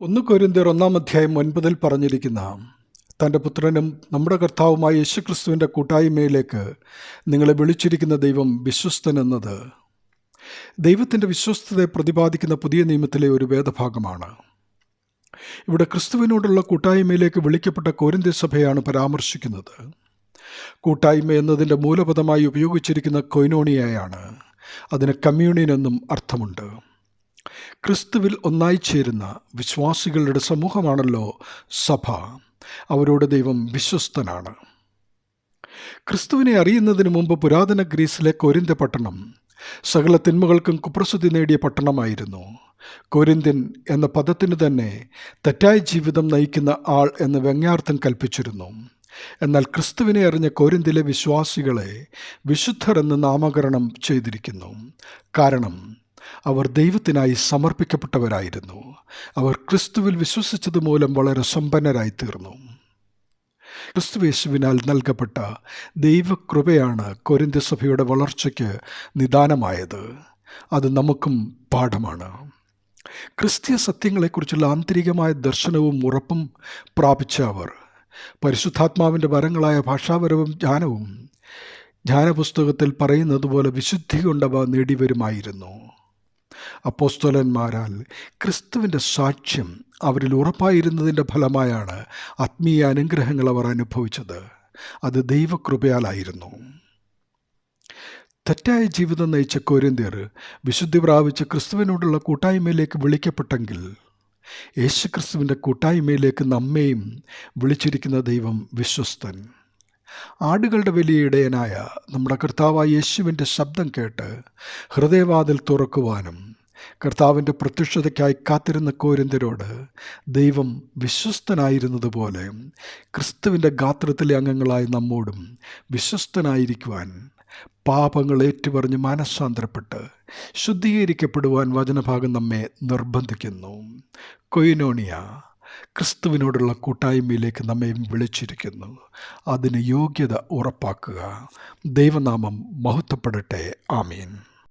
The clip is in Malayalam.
ഒന്ന് കൊരിന്തിയർ ഒന്നാം അധ്യായം ഒൻപതിൽ പറഞ്ഞിരിക്കുന്ന തന്റെ പുത്രനും നമ്മുടെ കർത്താവുമായ യേശുക്രിസ്തുവിന്റെ കൂട്ടായ്മയിലേക്ക് നിങ്ങളെ വിളിച്ചിരിക്കുന്ന ദൈവം വിശ്വസ്തനെന്നത്. ദൈവത്തിന്റെ വിശ്വസ്തതയെ പ്രതിപാദിക്കുന്ന പുതിയ നിയമത്തിലെ ഒരു വേദഭാഗമാണ്. ഇവിടെ ക്രിസ്തുവിനോടുള്ള കൂട്ടായ്മയിലേക്ക് വിളിക്കപ്പെട്ട കോരിന്തി സഭയാണ് പരാമർശിക്കുന്നത്. കൂട്ടായ്മ എന്നതിന്റെ മൂലപദമായി ഉപയോഗിച്ചിരിക്കുന്ന കൊയിനോണിയയാണ്. അതിന് കമ്മ്യൂണിയൻ എന്നും അർത്ഥമുണ്ട്. ക്രിസ്തുവിൽ ഒന്നായി ചേരുന്ന വിശ്വാസികളുടെ സമൂഹമാണല്ലോ സഭ. അവരോട് ദൈവം വിശ്വസ്തനാണ്. ക്രിസ്തുവിനെ അറിയുന്നതിന് മുമ്പ് പുരാതന ഗ്രീസിലെ കൊരിന്ത പട്ടണം സകല തിന്മകൾക്കും കുപ്രസിദ്ധി നേടിയ പട്ടണമായിരുന്നു. കൊരിന്ത്യൻ എന്ന പദത്തിന് തന്നെ തെറ്റായ ജീവിതം നയിക്കുന്ന ആൾ എന്ന് വ്യംഗ്യാർത്ഥം കൽപ്പിച്ചിരുന്നു. എന്നാൽ ക്രിസ്തുവിനെ അറിഞ്ഞ കോരിന്തിലെ വിശ്വാസികളെ വിശുദ്ധർ എന്ന് നാമകരണം ചെയ്തിരിക്കുന്നു. കാരണം അവർ ദൈവത്തിനായി സമർപ്പിക്കപ്പെട്ടവരായിരുന്നു. അവർ ക്രിസ്തുവിൽ വിശ്വസിച്ചത് മൂലം വളരെ സമ്പന്നരായി തീർന്നു ക്രിസ്തുവേശുവിനാൽ നൽകപ്പെട്ട ദൈവകൃപയാണ് കൊരിന്ത്യ സഭയുടെ വളർച്ചയ്ക്ക് നിദാനമായത്. അത് നമുക്കും പാഠമാണ്. ക്രിസ്തീയ സത്യങ്ങളെക്കുറിച്ചുള്ള ആന്തരികമായ ദർശനവും ഉറപ്പും പ്രാപിച്ച അവർ. പരിശുദ്ധാത്മാവിന്റെ വരങ്ങളായ ഭാഷാപരവും ജ്ഞാനവും ജ്ഞാനപുസ്തകത്തിൽ പറയുന്നത് പോലെ വിശുദ്ധി കൊണ്ടവ നേടിവരുമായിരുന്നു അപ്പോസ്തോലന്മാരാൽ ക്രിസ്തുവിന്റെ സാക്ഷ്യം അവരിൽ ഉറപ്പായിരുന്നതിന്റെ ഫലമായാണ് ആത്മീയ അനുഗ്രഹങ്ങൾ അവർ അനുഭവിച്ചത്. അത് ദൈവകൃപയാലായിരുന്നു. തെറ്റായ ജീവിതം നയിച്ച കോരിന്തിയർ വിശുദ്ധി പ്രാപിച്ച് ക്രിസ്തുവിനോടുള്ള കൂട്ടായ്മയിലേക്ക് വിളിക്കപ്പെട്ടെങ്കിൽ യേശുക്രിസ്തുവിന്റെ കൂട്ടായ്മയിലേക്ക് നമ്മെയും വിളിച്ചിരിക്കുന്ന ദൈവം വിശ്വസ്തൻ. ആടുകളുടെ വലിയ ഇടയനായ നമ്മുടെ കർത്താവായ യേശുവിന്റെ ശബ്ദം കേട്ട് ഹൃദയവാതിൽ തുറക്കുവാനും കർത്താവിന്റെ പ്രത്യക്ഷതയ്ക്കായി കാത്തിരുന്ന കോരിന്തരോട് ദൈവം വിശ്വസ്തനായിരുന്നതുപോലെ ക്രിസ്തുവിന്റെ ഗാത്രത്തിലെ അംഗങ്ങളായ നമ്മോടും വിശ്വസ്തനായിരിക്കുവാൻ പാപങ്ങൾ ഏറ്റുപറഞ്ഞ് മാനസാന്തരപ്പെട്ട് ശുദ്ധീകരിക്കപ്പെടുവാൻ വചനഭാഗം നമ്മെ നിർബന്ധിക്കുന്നു. കൊയിനോണിയ ക്രിസ്തുവിനോടുള്ള കൂട്ടായ്മയിലേക്ക് നമ്മെ വിളിച്ചിരിക്കുന്നു. അതിന് യോഗ്യത ഉറപ്പാക്കുക. ദൈവനാമം മഹത്വപ്പെടട്ടെ. ആമീൻ.